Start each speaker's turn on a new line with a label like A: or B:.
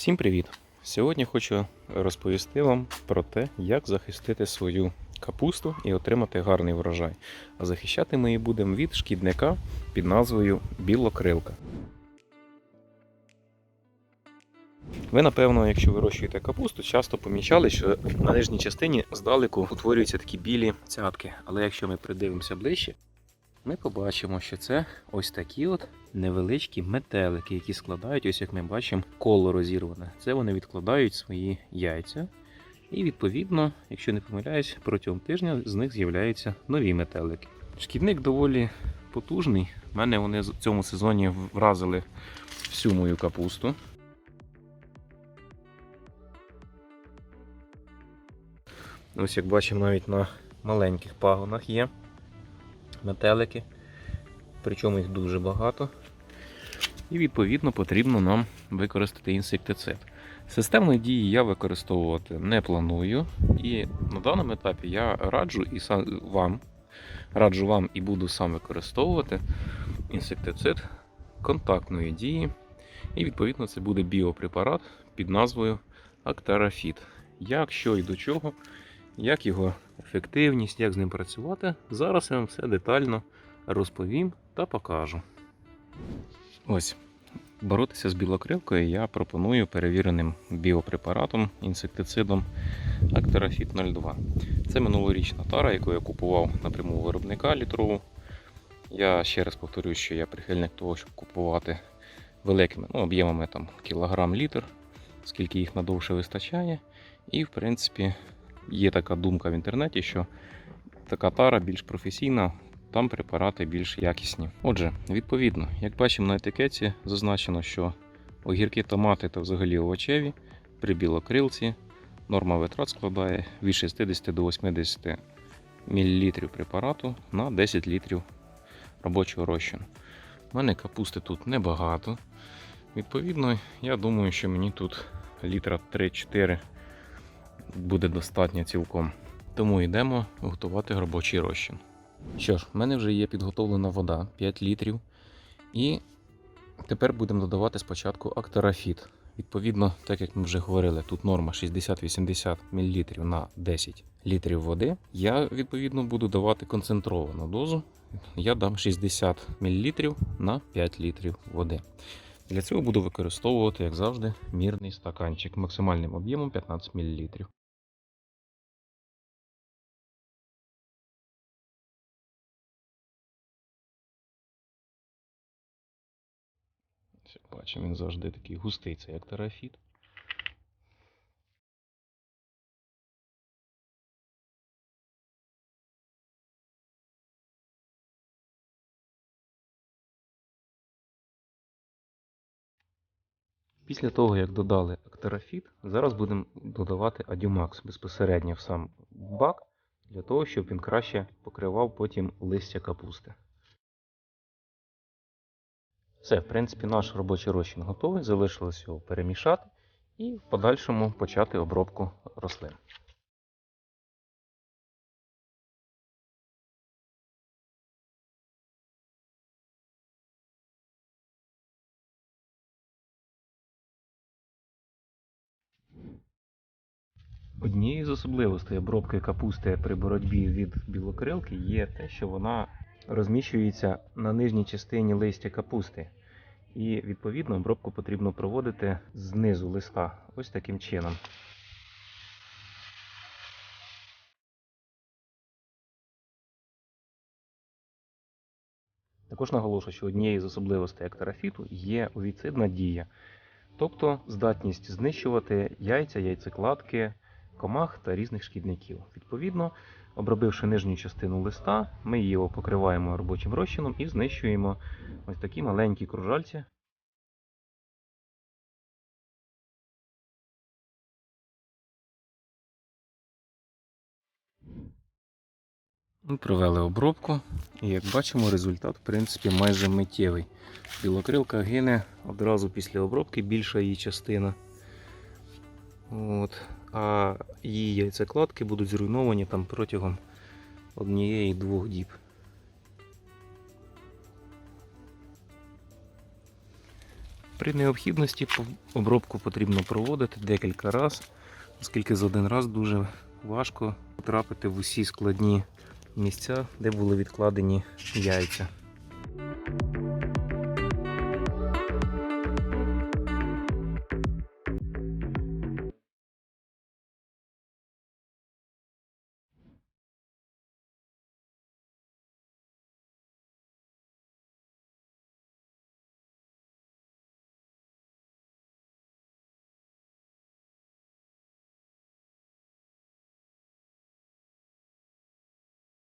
A: Всім привіт! Сьогодні хочу розповісти вам про те, як захистити свою капусту і отримати гарний врожай. А захищати ми її будемо від шкідника під назвою білокрилка. Ви, напевно, якщо вирощуєте капусту, часто помічали, що на нижній частині здалеку утворюються такі білі цятки. Але якщо ми придивимося ближче, ми побачимо, що це ось такі от невеличкі метелики, які складають, ось як ми бачимо, коло розірване. Це вони відкладають свої яйця. І відповідно, якщо не помиляюсь, протягом тижня з них з'являються нові метелики. Шкідник доволі потужний. У мене вони в цьому сезоні вразили всю мою капусту. Ось як бачимо, навіть на маленьких пагонах є метелики, причому їх дуже багато. І відповідно потрібно нам використати інсектицид. Системної дії я використовувати не планую, і на даному етапі я раджу і сам вам, раджу вам і буду сам використовувати інсектицид контактної дії. І відповідно це буде біопрепарат під назвою Актарафіт. Як, що і до чого, як його ефективність, як з ним працювати, зараз я вам все детально розповім та покажу. Ось, боротися з білокрилкою я пропоную перевіреним біопрепаратом, інсектицидом Актарафіт 02. Це минулорічна тара, яку я купував напряму виробника літрову. Я ще раз повторюю, що я прихильник того, щоб купувати великими ну, об'ємами кілограм-літр, скільки їх надовше вистачає. І, в принципі, є така думка в інтернеті, що така тара більш професійна, там препарати більш якісні. Отже, відповідно, як бачимо на етикеті, зазначено, що огірки, томати та взагалі овочеві при білокрилці норма витрат складає від 60 до 80 мл препарату на 10 літрів робочого розчину. У мене капусти тут небагато. Відповідно, я думаю, що мені тут літра 3-4 буде достатньо цілком. Тому йдемо готувати робочий розчин. Що ж, в мене вже є підготовлена вода 5 літрів. І тепер будемо додавати спочатку актарафіт. Відповідно, так як ми вже говорили, тут норма 60-80 мл на 10 літрів води. Я відповідно буду давати концентровану дозу. Я дам 60 мл на 5 літрів води. Для цього буду використовувати, як завжди, мірний стаканчик максимальним об'ємом 15 мл. Ось, бачимо, він завжди такий густий, це як терафіт. Після того, як додали актерофіт, зараз будемо додавати адюмакс безпосередньо в сам бак, для того, щоб він краще покривав потім листя капусти. Все, в принципі, наш робочий розчин готовий. Залишилось його перемішати і в подальшому почати обробку рослин. Однією з особливостей обробки капусти при боротьбі від білокрилки є те, що вона розміщується на нижній частині листя капусти. І відповідно обробку потрібно проводити знизу листа ось таким чином. Також наголошую, що однією з особливостей актарафіту є овіцидна дія, тобто здатність знищувати яйця, яйцекладки, комах та різних шкідників. Відповідно, обробивши нижню частину листа, ми його покриваємо робочим розчином і знищуємо ось такі маленькі кружальці. Ми провели обробку, і як бачимо, результат в принципі майже миттєвий. Білокрилка гине одразу після обробки, більша її частина. От. А її яйцекладки будуть зруйновані там протягом однієї-двох діб. При необхідності обробку потрібно проводити декілька разів, оскільки за один раз дуже важко потрапити в усі складні місця, де були відкладені яйця.